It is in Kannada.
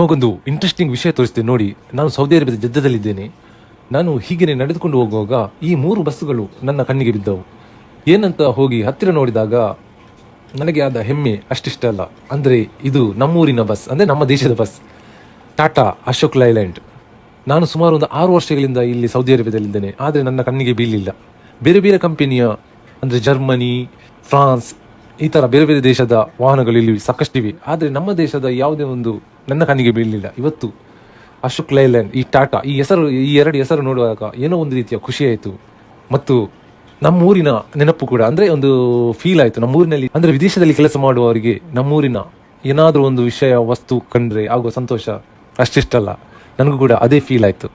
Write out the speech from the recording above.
ನಿಮಗೊಂದು ಇಂಟ್ರೆಸ್ಟಿಂಗ್ ವಿಷಯ ತೋರಿಸ್ತೇನೆ. ನೋಡಿ, ನಾನು ಸೌದಿ ಅರೇಬಿಯಾದ ಜದ್ದದಲ್ಲಿದ್ದೇನೆ ನಾನು ಹೀಗೆ ನಡೆದುಕೊಂಡು ಹೋಗುವಾಗ ಈ ಮೂರು ಬಸ್ಸುಗಳು ನನ್ನ ಕಣ್ಣಿಗೆ ಬಿದ್ದವು. ಏನಂತ ಹೋಗಿ ಹತ್ತಿರ ನೋಡಿದಾಗ ನನಗೆ ಆದ ಹೆಮ್ಮೆ ಅಷ್ಟಿಷ್ಟ ಅಲ್ಲ. ಅಂದರೆ ಇದು ನಮ್ಮೂರಿನ ಬಸ್, ಅಂದರೆ ನಮ್ಮ ದೇಶದ ಬಸ್. ಟಾಟಾ ಅಶೋಕ್ ಲೈಲ್ಯಾಂಡ್ ನಾನು ಸುಮಾರು ಒಂದು ಆರು ವರ್ಷಗಳಿಂದ ಇಲ್ಲಿ ಸೌದಿ ಅರೇಬಿಯಾದಲ್ಲಿದ್ದೇನೆ ಆದರೆ ನನ್ನ ಕಣ್ಣಿಗೆ ಬೀಳಲಿಲ್ಲ. ಬೇರೆ ಬೇರೆ ಕಂಪೆನಿಯ, ಅಂದರೆ ಜರ್ಮನಿ, ಫ್ರಾನ್ಸ್ ಈ ಥರ ಬೇರೆ ಬೇರೆ ದೇಶದ ವಾಹನಗಳು ಇಲ್ಲಿ ಸಾಕಷ್ಟಿವೆ. ಆದರೆ ನಮ್ಮ ದೇಶದ ಯಾವುದೇ ಒಂದು ನನ್ನ ಕಣ್ಣಿಗೆ ಬೀಳಲಿಲ್ಲ. ಇವತ್ತು ಅಶೋಕ್ ಲೈಲ್ಯಾಂಡ್, ಈ ಟಾಟಾ, ಈ ಹೆಸರು, ಈ ಎರಡು ಹೆಸರು ನೋಡುವಾಗ ಏನೋ ಒಂದು ರೀತಿಯ ಖುಷಿ ಆಯಿತು. ಮತ್ತು ನಮ್ಮೂರಿನ ನೆನಪು ಕೂಡ, ಅಂದರೆ ಒಂದು ಫೀಲ್ ಆಯಿತು. ನಮ್ಮೂರಿನಲ್ಲಿ, ಅಂದರೆ ವಿದೇಶದಲ್ಲಿ ಕೆಲಸ ಮಾಡುವವರಿಗೆ ನಮ್ಮೂರಿನ ಏನಾದರೂ ಒಂದು ವಿಷಯ, ವಸ್ತು ಕಂಡ್ರೆ ಆಗುವ ಸಂತೋಷ ಅಷ್ಟಿಷ್ಟಲ್ಲ. ನನಗೂ ಕೂಡ ಅದೇ ಫೀಲ್ ಆಯಿತು.